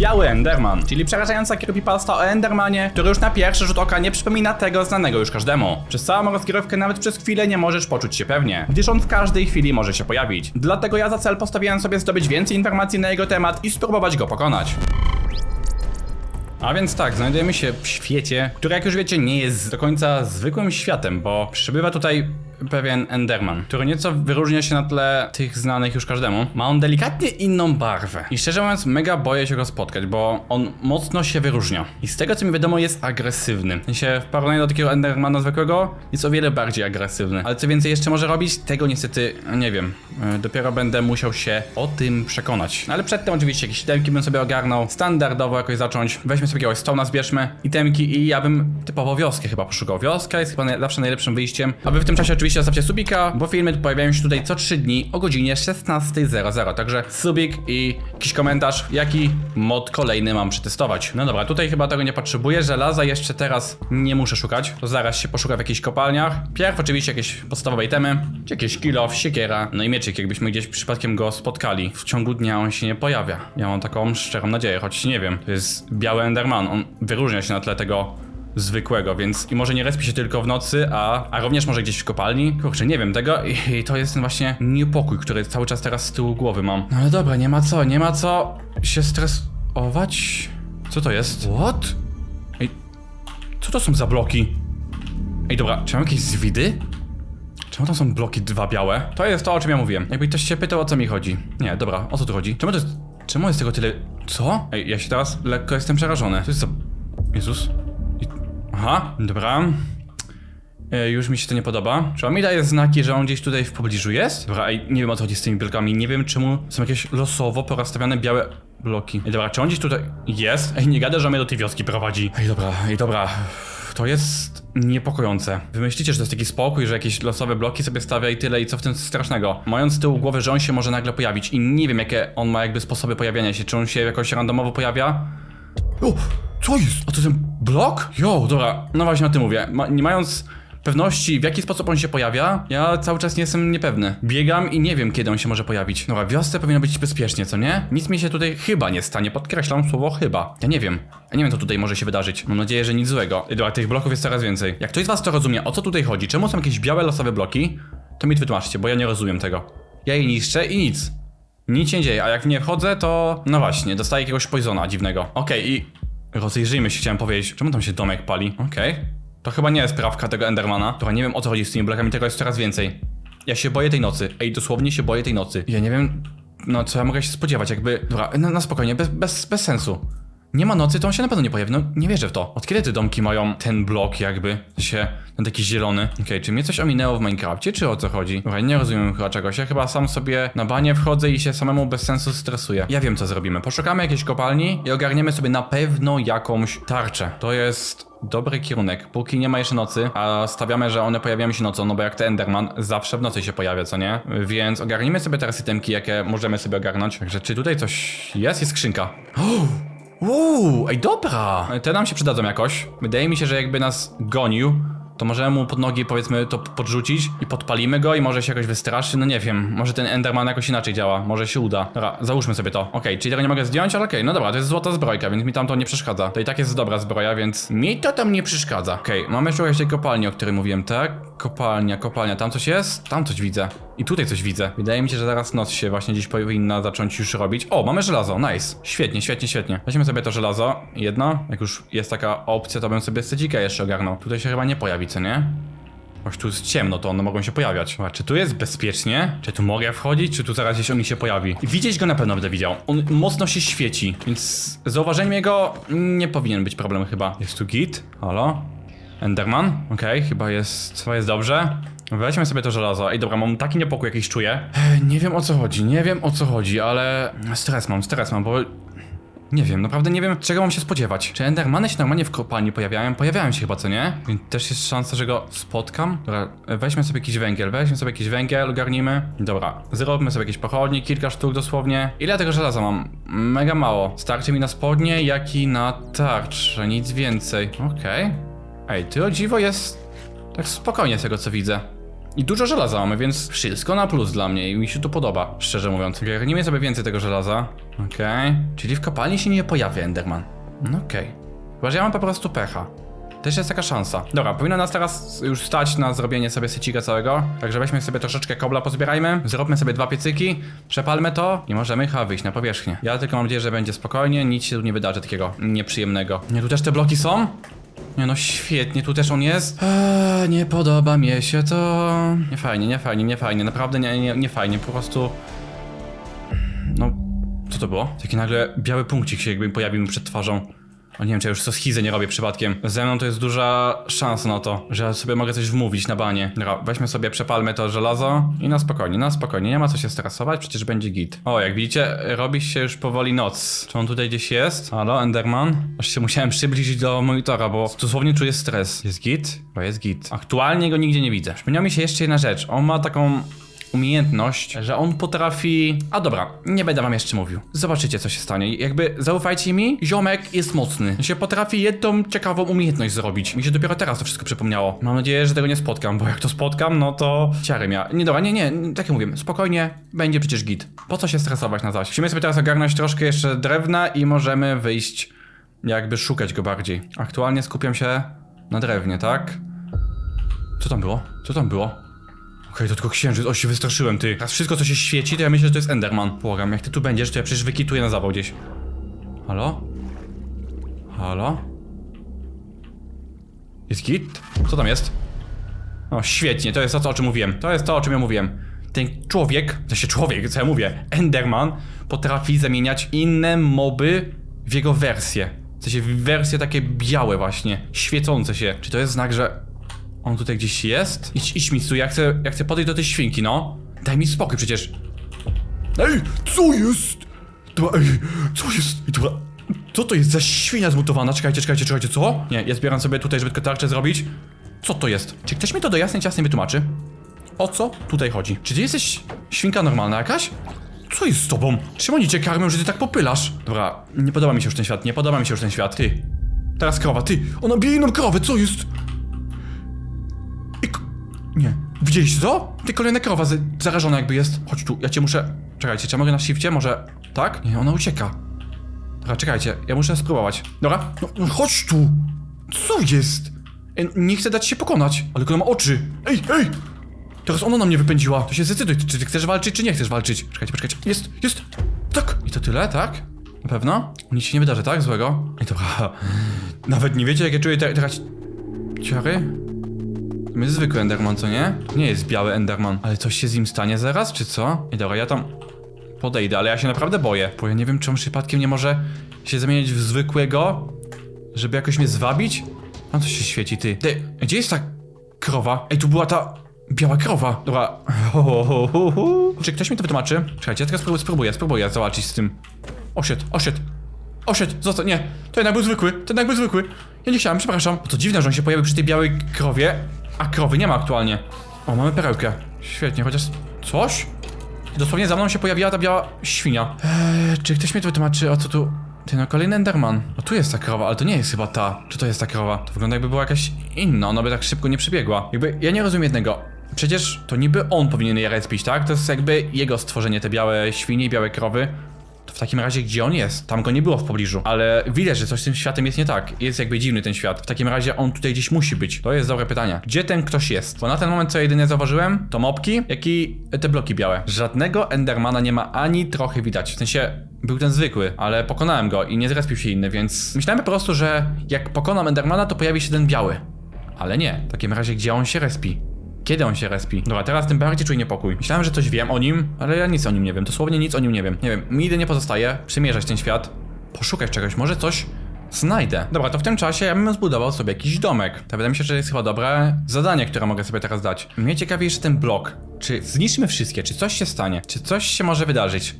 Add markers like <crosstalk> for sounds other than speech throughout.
Biały Enderman, czyli przerażająca creepypasta o Endermanie, który już na pierwszy rzut oka nie przypomina tego znanego już każdemu. Przez całą rozgrywkę nawet przez chwilę nie możesz poczuć się pewnie, gdyż on w każdej chwili może się pojawić. Dlatego ja za cel postawiłem sobie zdobyć więcej informacji na jego temat i spróbować go pokonać. A więc tak, znajdujemy się w świecie, który jak już wiecie nie jest do końca zwykłym światem, bo przybywa tutaj pewien Enderman, który nieco wyróżnia się na tle tych znanych już każdemu. Ma on delikatnie inną barwę i szczerze mówiąc mega boję się go spotkać, bo on mocno się wyróżnia. I z tego co mi wiadomo jest agresywny. W sensie w porównaniu do takiego Endermana zwykłego jest o wiele bardziej agresywny. Ale co więcej jeszcze może robić? Tego niestety nie wiem. E, Dopiero będę musiał się o tym przekonać. No Ale przedtem oczywiście jakieś itemki bym sobie ogarnął. Standardowo jakoś zacząć. Weźmy sobie jakiegoś stołna, zbierzmy itemki i ja bym typowo wioskę chyba poszukał. Wioska jest chyba zawsze najlepszym wyjściem. A wy w tym czasie oczywiście zostawcie subika, bo filmy pojawiają się tutaj co 3 dni o godzinie 16.00. Także subik i jakiś komentarz, jaki mod kolejny mam przetestować. No dobra, tutaj chyba tego nie potrzebuję. Żelaza jeszcze teraz nie muszę szukać. To zaraz się poszuka w jakichś kopalniach. Pierw oczywiście jakieś podstawowe itemy, jakieś kilo, siekiera, no i mieczyk, jakbyśmy gdzieś przypadkiem go spotkali. W ciągu dnia on się nie pojawia. Ja mam taką szczerą nadzieję, choć nie wiem. To jest biały Enderman. On wyróżnia się na tle tego zwykłego, więc i może nie respi się tylko w nocy, a, a również może gdzieś w kopalni. Kurczę, nie wiem tego i, i to jest ten właśnie niepokój, który cały czas teraz z tyłu głowy mam. No ale dobra, nie ma co, nie ma co się stresować. Co to jest? What? Ej, co to są za bloki? Ej, dobra, czy mam jakieś zwidy? Czemu tam są bloki dwa białe? To jest to, o czym ja mówiłem. Jakby ktoś się pytał, o co mi chodzi. Nie, dobra, o co tu chodzi? Czemu to jest... Czemu jest tego tyle... Co? Ej, ja się teraz lekko jestem przerażony. To jest za... Jezus. I... Aha, dobra. E, już mi się to nie podoba. Czy on mi daje znaki, że on gdzieś tutaj w pobliżu jest? Dobra, ej, nie wiem o co chodzi z tymi blokami. Nie wiem czemu są jakieś losowo porozstawiane białe bloki. Ej, dobra, czy on gdzieś tutaj jest? Ej, nie gada, że on mnie do tej wioski prowadzi. Ej, dobra, ej, dobra. To jest niepokojące. Wy myślicie, że to jest taki spokój, że jakieś losowe bloki sobie stawia i tyle i co w tym strasznego? Mając z tyłu głowy, że on się może nagle pojawić i nie wiem jakie on ma jakby sposoby pojawiania się. Czy on się jakoś randomowo pojawia? O, co jest? A to ten blok? Jo, dobra, no właśnie o tym mówię. Ma, nie mając pewności, w jaki sposób on się pojawia, ja cały czas nie jestem niepewny. Biegam i nie wiem, kiedy on się może pojawić. Dobra, wiosce powinno być bezpiecznie, co nie? Nic mi się tutaj chyba nie stanie, podkreślam słowo chyba. Ja nie wiem. Ja nie wiem, co tutaj może się wydarzyć. Mam nadzieję, że nic złego. Dobra, tych bloków jest coraz więcej. Jak ktoś z was to rozumie, o co tutaj chodzi, czemu są jakieś białe losowe bloki, to mi wytłumaczcie, bo ja nie rozumiem tego. Ja je niszczę i nic. Nic się nie dzieje, a jak w nie wchodzę, to. No właśnie, dostaję jakiegoś poisona dziwnego. Okej, i. Rozejrzyjmy się, chciałem powiedzieć. Czemu tam się domek pali? Okej. To chyba nie jest sprawka tego Endermana. Dobra, nie wiem o co chodzi z tymi blokami, tego jest coraz więcej. Ja się boję tej nocy. Ej, dosłownie się boję tej nocy. Ja nie wiem. No, co ja mogę się spodziewać, jakby. Dobra, na, na spokojnie, bez, bez, bez sensu. Nie ma nocy, to on się na pewno nie pojawi. No, nie wierzę w to. Od kiedy te domki mają ten blok, jakby? się ten taki zielony. Okej, czy mnie coś ominęło w Minecrafcie, czy o co chodzi? Dobra, nie rozumiem chyba czegoś. Ja chyba sam sobie na banie wchodzę i się samemu bez sensu stresuję. Ja wiem, co zrobimy. Poszukamy jakiejś kopalni i ogarniemy sobie na pewno jakąś tarczę. To jest dobry kierunek. Póki nie ma jeszcze nocy, a stawiamy, że one pojawiają się nocą, no bo jak ten Enderman zawsze w nocy się pojawia, co nie? Więc ogarnijmy sobie teraz itemki, jakie możemy sobie ogarnąć. Także czy tutaj coś jest? Jest skrzynka. <gasps> Uuu, ej dobra! Te nam się przydadzą jakoś. Wydaje mi się, że jakby nas gonił, to możemy mu pod nogi powiedzmy to podrzucić i podpalimy go i może się jakoś wystraszy, no nie wiem, może ten Enderman jakoś inaczej działa, może się uda. Dobra, załóżmy sobie to. Okej, czyli tego nie mogę zdjąć, ale okej, no dobra, to jest złota zbrojka, więc mi tam to nie przeszkadza. To i tak jest dobra zbroja, więc mi to tam nie przeszkadza. Okej, mamy szukać tej kopalni, o której mówiłem, tak? Kopalnia, kopalnia, tam coś jest? Tam coś widzę. I tutaj coś widzę. Wydaje mi się, że zaraz noc się właśnie gdzieś powinna zacząć już robić. O, mamy żelazo, nice. Świetnie, świetnie, świetnie. Weźmy sobie to żelazo, jedno. Jak już jest taka opcja, to bym sobie stecikę jeszcze ogarnął. Tutaj się chyba nie pojawi, co nie? Choć tu jest ciemno, to one mogą się pojawiać. Dobra, czy tu jest bezpiecznie? Czy tu mogę wchodzić? Czy tu zaraz gdzieś on się pojawi? Widzieć go na pewno będę widział. On mocno się świeci, więc zauważeniem jego nie powinien być problem chyba. Jest tu git? Halo? Enderman? Okej, chyba jest, chyba jest dobrze. Weźmy sobie to żelazo. Ej, dobra, mam taki niepokój jakiś czuję. Ej, nie wiem o co chodzi, nie wiem o co chodzi, ale stres mam, stres mam, bo nie wiem, naprawdę nie wiem, czego mam się spodziewać. Czy Endermany się normalnie w kopalni pojawiają? Pojawiają się chyba, co nie? Więc też jest szansa, że go spotkam. Dobra, weźmy sobie jakiś węgiel, weźmy sobie jakiś węgiel, ogarnijmy. Dobra, zróbmy sobie jakieś pochodnie, kilka sztuk dosłownie. Ile tego żelaza mam? Mega mało. Starczy mi na spodnie, jak i na tarczę, nic więcej. Okej. Ej, ty o dziwo jest tak spokojnie z tego, co widzę. I dużo żelaza mamy, więc wszystko na plus dla mnie i mi się to podoba, szczerze mówiąc. Garnijmy sobie więcej tego żelaza. Okej. Czyli w kopalni się nie pojawia Enderman. No okej. Chyba, że ja mam po prostu pecha. Też jest taka szansa. Dobra, powinno nas teraz już stać na zrobienie sobie sycika całego. Także weźmy sobie troszeczkę kobla, pozbierajmy. Zróbmy sobie dwa piecyki, przepalmy to i możemy chyba wyjść na powierzchnię. Ja tylko mam nadzieję, że będzie spokojnie, nic się tu nie wydarzy takiego nieprzyjemnego. Nie, tu też te bloki są? Nie no, świetnie, tu też on jest. Eee, nie podoba mi się to. Nie fajnie, nie fajnie, nie fajnie, naprawdę nie, nie, nie fajnie, po prostu... No, co to było? Taki nagle biały punkcik się jakby pojawił mi przed twarzą. O nie wiem, czy ja już co schizę nie robię przypadkiem. Ze mną to jest duża szansa na to, że sobie mogę coś wmówić na banie. Dobra, weźmy sobie, przepalmy to żelazo i na spokojnie, na spokojnie, nie ma co się stresować, przecież będzie git. O, jak widzicie, robi się już powoli noc. Czy on tutaj gdzieś jest? Halo, Enderman? Aż się musiałem przybliżyć do monitora, bo dosłownie czuję stres. Jest git? Bo jest git. Aktualnie go nigdzie nie widzę. Przypomniała mi się jeszcze jedna rzecz. On ma taką umiejętność, że on potrafi... A dobra, nie będę wam jeszcze mówił. Zobaczycie, co się stanie. Jakby, zaufajcie mi, ziomek jest mocny. Się potrafi jedną ciekawą umiejętność zrobić. Mi się dopiero teraz to wszystko przypomniało. Mam nadzieję, że tego nie spotkam, bo jak to spotkam, no to ciary mia. Nie, dobra, nie, nie, tak jak mówię, spokojnie, będzie przecież git. Po co się stresować na zaś? Musimy sobie teraz ogarnąć troszkę jeszcze drewna i możemy wyjść, jakby szukać go bardziej. Aktualnie skupiam się na drewnie, tak? Co tam było? Co tam było? To tylko księżyc, o się wystraszyłem, ty. Teraz wszystko, co się świeci, to ja myślę, że to jest Enderman. Błagam, jak ty tu będziesz, to ja przecież wykituję na zawał gdzieś. Halo? Halo? Jest git? Co tam jest? O, świetnie, to jest to, o czym mówiłem. To jest to, o czym ja mówiłem. Ten człowiek, to się człowiek, co ja mówię, Enderman, potrafi zamieniać inne moby w jego wersje. W sensie wersje takie białe właśnie, świecące się. Czy to jest znak, że on tutaj gdzieś jest? Idź, idź mi tu, ja chcę, ja chcę podejść do tej świnki, no. Daj mi spokój przecież. Ej, co jest? To, ej, co jest? I to, co to jest za świnia zmutowana? Czekajcie, czekajcie, czekajcie, co? Nie, ja zbieram sobie tutaj, żeby tylko tarczę zrobić. Co to jest? Czy ktoś mi to do jasnej ciasnej wytłumaczy? O co tutaj chodzi? Czy ty jesteś świnka normalna jakaś? Co jest z tobą? Czemu oni cię karmią, że ty tak popylasz? Dobra, nie podoba mi się już ten świat, nie podoba mi się już ten świat. Ty. Teraz krowa, ty. Ona bije inną krowę, co jest? Nie. Widzieliście to? Ty kolejna krowa z- zarażona jakby jest. Chodź tu, ja cię muszę... Czekajcie, czy ja mogę na shifcie? Może... Tak? Nie, ona ucieka. Dobra, czekajcie, ja muszę spróbować. Dobra, no, no chodź tu! Co jest? Ej, nie chcę dać się pokonać, ale ona ma oczy. Ej, ej! Teraz ona na mnie wypędziła. To się zdecyduj, czy ty chcesz walczyć, czy nie chcesz walczyć. Czekajcie, poczekajcie. Jest, jest! Tak! I to tyle, tak? Na pewno? Nic się nie wydarzy, tak? Złego? I dobra. <laughs> Nawet nie wiecie, jak ja czuję te- teraz... Ciary? To jest zwykły Enderman, co nie? To Nie jest biały Enderman. Ale coś się z nim stanie zaraz, czy co? I dobra, ja tam podejdę, ale ja się naprawdę boję. Bo ja nie wiem, czy on przypadkiem nie może się zamienić w zwykłego, żeby jakoś mnie zwabić? A co się świeci, ty? Ty, gdzie jest ta krowa? Ej, tu była ta biała krowa. Dobra. <laughs> Ho, ho, ho, ho. Czy ktoś mi to wytłumaczy? Czekajcie, ja teraz spróbuję, spróbuję, spróbuję zobaczyć z tym. Osied, osied. Osied, zostań, nie. To jednak był zwykły, to jednak był zwykły. Ja nie chciałem, przepraszam. To dziwne, że on się pojawił przy tej białej krowie, a krowy nie ma aktualnie. O, mamy perełkę. Świetnie, chociaż coś? Dosłownie za mną się pojawiła ta biała świnia. Eee, czy ktoś mi to wytłumaczy, o co tu... Ty, no kolejny Enderman. O, tu jest ta krowa, ale to nie jest chyba ta. Czy to jest ta krowa? To wygląda jakby była jakaś inna, ona by tak szybko nie przebiegła. Jakby, ja nie rozumiem jednego. Przecież to niby on powinien je respić, tak? To jest jakby jego stworzenie, te białe świnie białe krowy. To w takim razie gdzie on jest? Tam go nie było w pobliżu. Ale widać, że coś z tym światem jest nie tak. Jest jakby dziwny ten świat. W takim razie on tutaj gdzieś musi być. To jest dobre pytanie. Gdzie ten ktoś jest? Bo na ten moment co jedynie zauważyłem, to mopki, jak i te bloki białe. Żadnego Endermana nie ma ani trochę widać. W sensie był ten zwykły, ale pokonałem go i nie zrespił się inny, więc myślałem po prostu, że jak pokonam Endermana, to pojawi się ten biały. Ale nie. W takim razie gdzie on się respi? Kiedy on się respi? Dobra, teraz tym bardziej czuję niepokój. Myślałem, że coś wiem o nim, ale ja nic o nim nie wiem. Dosłownie nic o nim nie wiem. Nie wiem, mi jedynie pozostaje przymierzać ten świat, poszukać czegoś, może coś znajdę. Dobra, to w tym czasie ja bym zbudował sobie jakiś domek. To wydaje mi się, że jest chyba dobre zadanie, które mogę sobie teraz dać. Mnie ciekawi jeszcze ten blok. Czy zniszczymy wszystkie? Czy coś się stanie? Czy coś się może wydarzyć?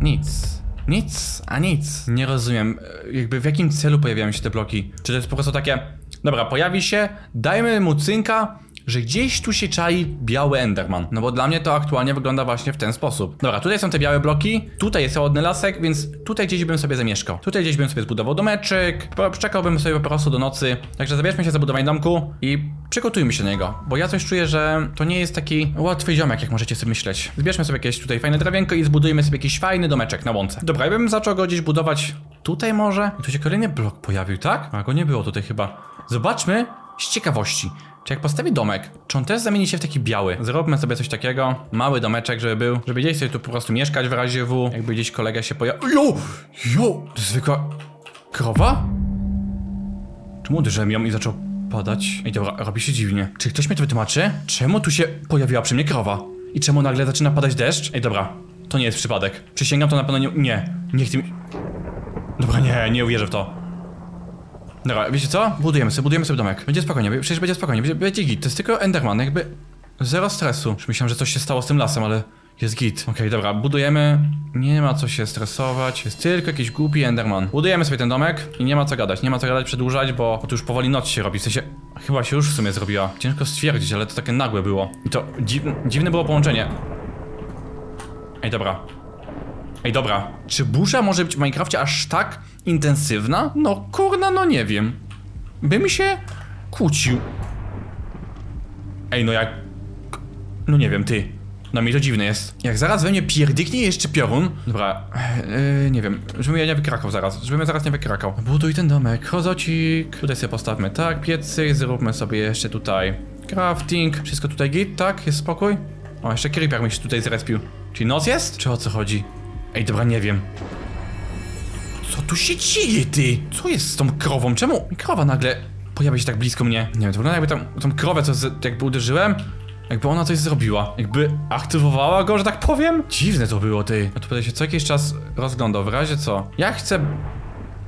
Nic. Nic, a nic. Nie rozumiem, e, jakby w jakim celu pojawiają się te bloki? Czy to jest po prostu takie, dobra, pojawi się, dajmy mu cynka, że gdzieś tu się czai biały Enderman. No bo dla mnie to aktualnie wygląda właśnie w ten sposób. Dobra, tutaj są te białe bloki, tutaj jest ładny lasek, więc tutaj gdzieś bym sobie zamieszkał. Tutaj gdzieś bym sobie zbudował domeczek, czekałbym sobie po prostu do nocy. Także zabierzmy się za budowanie domku i przygotujmy się na niego, bo ja coś czuję, że to nie jest taki łatwy ziomek, jak możecie sobie myśleć. Zbierzmy sobie jakieś tutaj fajne drewienko i zbudujmy sobie jakiś fajny domeczek na łące. Dobra, ja bym zaczął go gdzieś budować tutaj może. I tu się kolejny blok pojawił, tak? A go nie było tutaj chyba. Zobaczmy z ciekawości. Czy jak postawi domek, czy on też zamieni się w taki biały? Zróbmy sobie coś takiego, mały domeczek, żeby był, żeby gdzieś sobie tu po prostu mieszkać w razie W, jakby gdzieś kolega się pojawił. Jo! Jo! To zwykła krowa? Czemu uderzyłem ją i zaczął padać? Ej, dobra, robi się dziwnie. Czy ktoś mi to wytłumaczy? Czemu tu się pojawiła przy mnie krowa? I czemu nagle zaczyna padać deszcz? Ej, dobra, to nie jest przypadek. Przysięgam, to na pewno nie... Nie, nie chcę mi... Dobra, nie, nie uwierzę w to. Dobra, wiecie co? Budujemy sobie, budujemy sobie domek. Będzie spokojnie, przecież będzie spokojnie, będzie, będzie git. To jest tylko Enderman, jakby... Zero stresu. Już myślałem, że coś się stało z tym lasem, ale... Jest git. Okej, dobra, budujemy. Nie ma co się stresować. Jest tylko jakiś głupi Enderman. Budujemy sobie ten domek i nie ma co gadać. Nie ma co gadać, przedłużać, bo, bo tu już powoli noc się robi. W sensie, chyba się już w sumie zrobiła. Ciężko stwierdzić, ale to takie nagłe było. I to dziw, dziwne było połączenie. Ej, dobra. Ej, dobra. Czy burza może być w Minecrafcie aż tak intensywna? No, kurna, no nie wiem. Bym się kłócił. Ej, no jak... No nie wiem, ty. No mi to dziwne jest. Jak zaraz we mnie pierdyknie jeszcze piorun. Dobra, yy, nie wiem, żebym ja nie wykrakał zaraz, żebym ja zaraz nie wykrakał. Buduj ten domek, chozocik. Tutaj sobie postawmy, tak, piecy, zróbmy sobie jeszcze tutaj crafting. Wszystko tutaj git, tak? Jest spokój? O, jeszcze creeper mi się tutaj zrespił. Czyli noc jest? Czy o co chodzi? Ej, dobra, nie wiem. Co tu się dzieje, ty? Co jest z tą krową? Czemu krowa nagle pojawia się tak blisko mnie? Nie wiem, to wygląda jakby tam, tą krowę, co z, jakby uderzyłem, jakby ona coś zrobiła. Jakby aktywowała go, że tak powiem? Dziwne to było, ty. Ja tu będę się co jakiś czas rozglądał, w razie co? Ja chcę...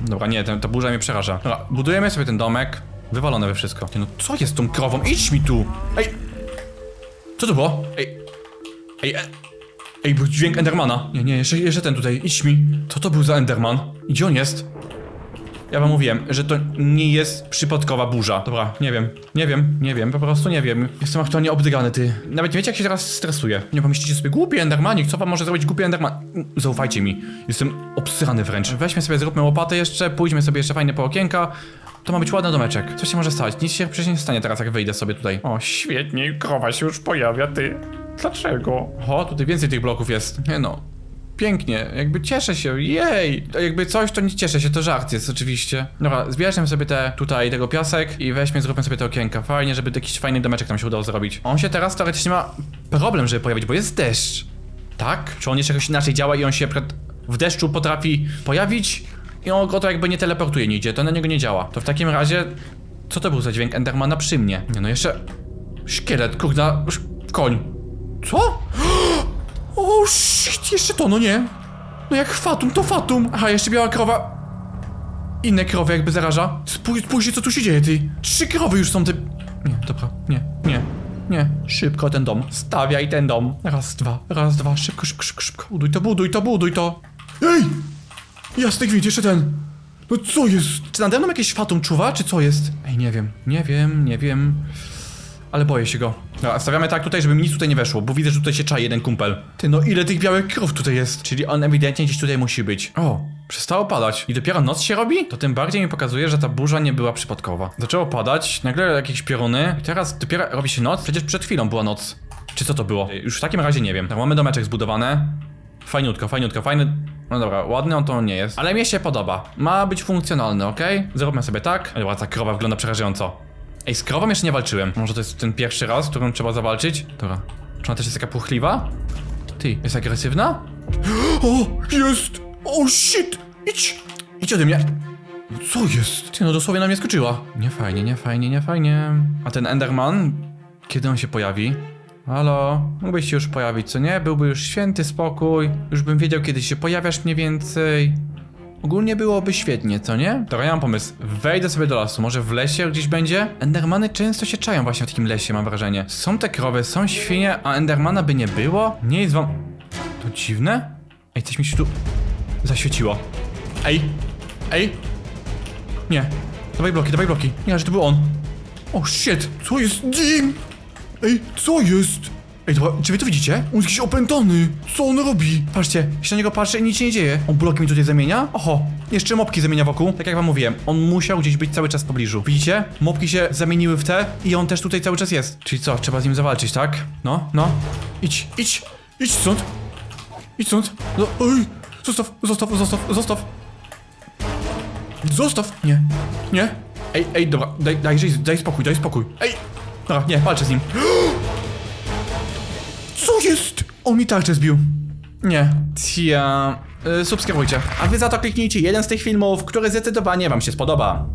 Dobra, nie, ten, ta burza mnie przeraża. Dobra, budujemy sobie ten domek. Wywalone we wszystko. Ty, no co jest z tą krową? Idź mi tu! Ej! Co to było? Ej! Ej, e... Ej, był dźwięk Endermana. Nie, nie, jeszcze, jeszcze ten tutaj. Idź mi. Co to był za Enderman? Gdzie on jest? Ja wam mówiłem, że to nie jest przypadkowa burza. Dobra, nie wiem, nie wiem, nie wiem, po prostu nie wiem. Jestem aktualnie obdygany, ty. Nawet wiecie, jak się teraz stresuję. Nie pomyślicie sobie, głupi Endermanik, co wam może zrobić głupi Enderman? Zaufajcie mi, jestem obsyrany wręcz. Weźmy sobie, zróbmy łopatę jeszcze, pójdźmy sobie jeszcze fajnie po okienka. To ma być ładny domeczek. Co się może stać? Nic się przecież nie stanie teraz, jak wyjdę sobie tutaj. O, świetnie, krowa się już pojawia, ty. Dlaczego? O, tutaj więcej tych bloków jest. Nie no. Pięknie, jakby cieszę się, jej! Jakby coś, to nie cieszę się, to żart jest oczywiście. Dobra, zbierzmy sobie te, tutaj tego piasek i weźmy, zróbmy sobie te okienka. Fajnie, żeby jakiś fajny domeczek nam się udało zrobić. On się teraz teoretycznie ma problem, żeby pojawić, bo jest deszcz. Tak? Czy on jeszcze jakoś inaczej działa i on się w deszczu potrafi pojawić i on go to jakby nie teleportuje nigdzie, to na niego nie działa. To w takim razie, co to był za dźwięk Endermana przy mnie? Nie no, jeszcze... Szkielet, kurna, koń. Co? O shit, jeszcze to, no nie. No jak Fatum, to Fatum. Aha, jeszcze biała krowa. Inne krowy jakby zaraża. Spójrz, spójrzcie, co tu się dzieje, ty. Trzy krowy już są te... Nie, dobra, nie, nie, nie. Szybko ten dom. Stawiaj ten dom. Raz, dwa, raz, dwa, szybko, szybko, szybko, szybko. Buduj to, buduj to, buduj to. Ej! Jasny gwint, jeszcze ten. No co jest? Czy nade mną jakieś Fatum czuwa, czy co jest? Ej, nie wiem, nie wiem, nie wiem. Ale boję się go. Dobra, stawiamy tak tutaj, żeby mi nic tutaj nie weszło, bo widzę, że tutaj się czai jeden kumpel. Ty, no ile tych białych krów tutaj jest? Czyli on ewidentnie gdzieś tutaj musi być. O, przestało padać. I dopiero noc się robi? To tym bardziej mi pokazuje, że ta burza nie była przypadkowa. Zaczęło padać, nagle jakieś pioruny i teraz dopiero robi się noc? Przecież przed chwilą była noc. Czy co to było? Już w takim razie nie wiem. Tak, mamy domeczek zbudowany. Fajniutko, fajniutko, fajny... No dobra, ładny on to nie jest. Ale mnie się podoba. Ma być funkcjonalny, okej? Zróbmy sobie tak. Dobra, ta krowa wygląda przerażająco. Ej, z krową jeszcze nie walczyłem. Może to jest ten pierwszy raz, z którym trzeba zawalczyć? Dobra. Czy ona też jest taka płochliwa? Ty, jest agresywna? <gasps> O, jest! O, shit! Idź! Idź ode mnie! Co jest? Ty, no dosłownie na mnie skoczyła. Nie fajnie, nie fajnie, nie fajnie. A ten Enderman? Kiedy on się pojawi? Halo? Mógłbyś się już pojawić, co nie? Byłby już święty spokój. Już bym wiedział, kiedy się pojawiasz mniej więcej. Ogólnie byłoby świetnie, co nie? Dobra, ja mam pomysł. Wejdę sobie do lasu, może w lesie gdzieś będzie? Endermany często się czają właśnie w takim lesie, mam wrażenie. Są te krowy, są świnie, a Endermana by nie było? Nie jest wam... To dziwne? Ej, coś mi się tu... zaświeciło. Ej! Ej! Nie. Dawaj bloki, dawaj bloki. Nie, że to był on. O shit! Co jest? Jim! Ej, co jest? Ej, dobra, czy wy to widzicie? On jest jakiś opętany. Co on robi? Patrzcie, się na niego patrzę i nic się nie dzieje. On bloki mi tutaj zamienia? Oho, jeszcze mopki zamienia wokół. Tak jak wam mówiłem, on musiał gdzieś być cały czas w pobliżu. Widzicie? Mopki się zamieniły w te i on też tutaj cały czas jest. Czyli co, trzeba z nim zawalczyć, tak? No, no. Idź, idź, idź stąd. Idź stąd. No, ej, zostaw, zostaw, zostaw, zostaw. Zostaw! Nie, nie. Ej, ej, dobra, daj, daj, daj spokój, daj spokój. Ej! Dobra, nie, walczę z nim. <gasps> On mi tarczę zbił. Nie. Tia. Y, subskrybujcie. A wy za to kliknijcie jeden z tych filmów, który zdecydowanie wam się spodoba.